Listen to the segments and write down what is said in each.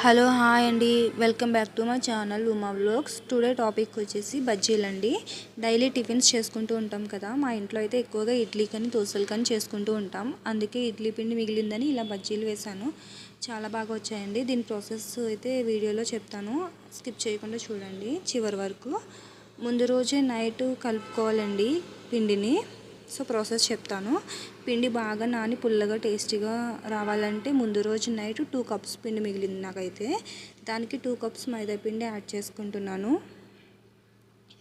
Hello hi అండి. Welcome back to my channel Uma vlogs. Today topic వచ్చేసి బజ్జీలు అండి. డైలీ టిఫిన్స్ చేసుకుంటూ ఉంటాం కదా. మా ఇంట్లో అయితే ఎక్కువగా ఇడ్లీ కానీ దోశలు కానీ చేసుకుంటూ ఉంటాం. అందుకే ఇడ్లీ పిండి మిగిలిందని ఇలా బజ్జీలు వేశాను. చాలా బాగా వచ్చాయండి. దీని ప్రాసెస్ అయితే వీడియోలో చెప్తాను. స్కిప్ చేయకుండా చూడండి చివరి వరకు. ముందు రోజే నైట్ కలుపుకోవాలండి పిండిని. సో ప్రాసెస్ చెప్తాను. పిండి బాగా నాని పుల్లగా టేస్టీగా రావాలంటే ముందు రోజు నైట్ టూ కప్స్ పిండి మిగిలింది నాకైతే. దానికి టూ కప్స్ మైదా పిండి యాడ్ చేసుకుంటున్నాను.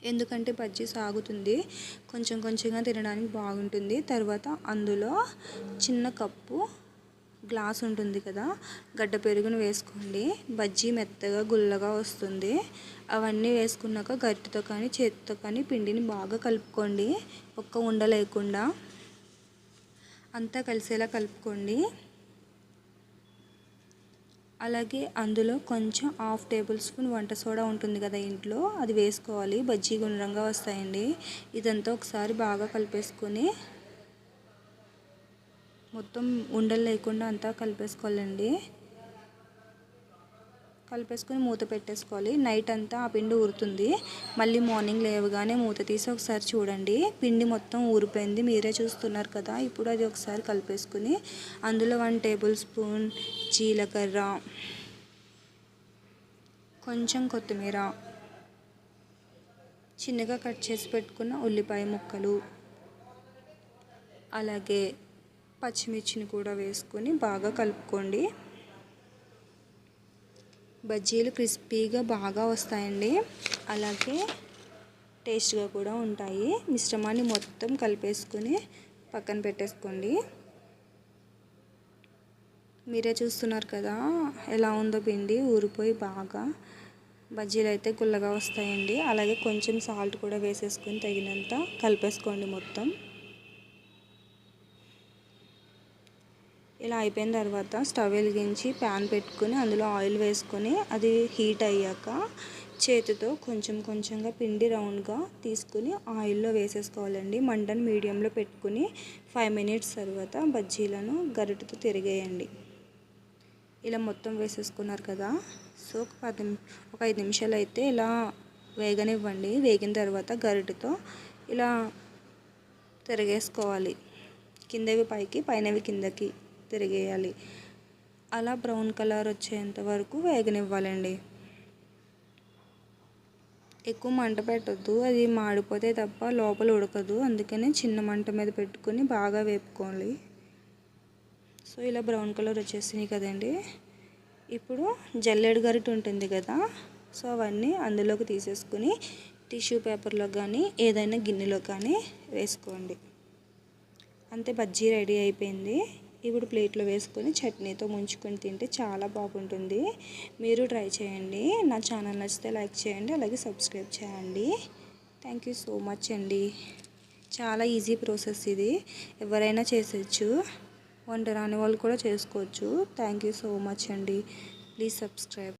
ఎందుకంటే బజ్జీ సాగుతుంది. కొంచెం కొంచెంగా తినడానికి బాగుంటుంది. తర్వాత అందులో చిన్న కప్పు గ్లాస్ ఉంటుంది కదా గడ్డ పెరుగును వేసుకోండి. బజ్జీ మెత్తగా గుల్లగా వస్తుంది. అవన్నీ వేసుకున్నాక గట్టితో కానీ చేతితో కానీ పిండిని బాగా కలుపుకోండి. ఒక్క ఉండ లేకుండా అంతా కలిసేలా కలుపుకోండి. అలాగే అందులో కొంచెం హాఫ్ టేబుల్ స్పూన్ వంట సోడా ఉంటుంది కదా ఇంట్లో అది వేసుకోవాలి. బజ్జీ గుండ్రంగా వస్తాయండి. ఇదంతా ఒకసారి బాగా కలిపేసుకొని మొత్తం ఉండలు లేకుండా అంతా కలిపేసుకోవాలండి. కలిపేసుకొని మూత పెట్టేసుకోవాలి. నైట్ అంతా ఆ పిండి ఊరుతుంది. మళ్ళీ మార్నింగ్ లేవగానే మూత తీసి ఒకసారి చూడండి. పిండి మొత్తం ఊరిపోయింది. మీరే చూస్తున్నారు కదా. ఇప్పుడు అది ఒకసారి కలిపేసుకుని అందులో వన్ టేబుల్ స్పూన్ జీలకర్ర కొంచెం కొత్తిమీర చిన్నగా కట్ చేసి పెట్టుకున్న ఉల్లిపాయ ముక్కలు అలాగే పచ్చిమిర్చిని కూడా వేసుకొని బాగా కలుపుకోండి. బజ్జీలు క్రిస్పీగా బాగా వస్తాయండి. అలాగే టేస్ట్గా కూడా ఉంటాయి. మిశ్రమాన్ని మొత్తం కలిపేసుకొని పక్కన పెట్టేసుకోండి. మీరే చూస్తున్నారు కదా ఎలా ఉందో పిండి ఊరిపోయి బాగా బజ్జీలు అయితే గుల్లగా వస్తాయండి. అలాగే కొంచెం సాల్ట్ కూడా వేసేసుకొని తగినంత కలిపేసుకోండి మొత్తం. ఇలా అయిపోయిన తర్వాత స్టవ్ వెలిగించి ప్యాన్ పెట్టుకుని అందులో ఆయిల్ వేసుకొని అది హీట్ అయ్యాక చేతితో కొంచెం కొంచెంగా పిండి రౌండ్గా తీసుకుని ఆయిల్లో వేసేసుకోవాలండి. మంటను మీడియంలో పెట్టుకుని ఫైవ్ మినిట్స్ తర్వాత బజ్జీలను గరిటతో తిరిగేయండి. ఇలా మొత్తం వేసేసుకున్నారు కదా. సో ఒక పది ఒక ఐదు నిమిషాలు అయితే ఇలా వేగనివ్వండి. వేగిన తర్వాత గరిటతో ఇలా తిరిగేసుకోవాలి. కిందవి పైకి పైనవి కిందకి. తిరిగేయాలి. అలా బ్రౌన్ కలర్ వచ్చేంత వరకు వేగనివ్వాలండి. ఎక్కువ మంట పెట్టద్దు అది మాడిపోతే తప్ప లోపల ఉడకదు. అందుకని చిన్న మంట మీద పెట్టుకొని బాగా వేపుకోవాలి. సో ఇలా బ్రౌన్ కలర్ వచ్చేసినాయి కదండి. ఇప్పుడు జల్లెడు గరిట ఉంటుంది కదా సో అవన్నీ అందులోకి తీసేసుకుని టిష్యూ పేపర్లో కానీ ఏదైనా గిన్నెలో కానీ వేసుకోండి. అంతే బజ్జీ రెడీ అయిపోయింది. ఇప్పుడు ప్లేట్లో వేసుకొని చట్నీతో ముంచుకొని తింటే చాలా బాగుంటుంది. మీరు ట్రై చేయండి. నా ఛానల్ నచ్చితే లైక్ చేయండి అలాగే సబ్స్క్రైబ్ చేయండి. థ్యాంక్ యూ సో మచ్ అండి. చాలా ఈజీ ప్రాసెస్ ఇది. ఎవరైనా చేసేయచ్చు. వంట రాని వాళ్ళు కూడా చేసుకోవచ్చు. థ్యాంక్ యూ సో మచ్ అండి. Please subscribe.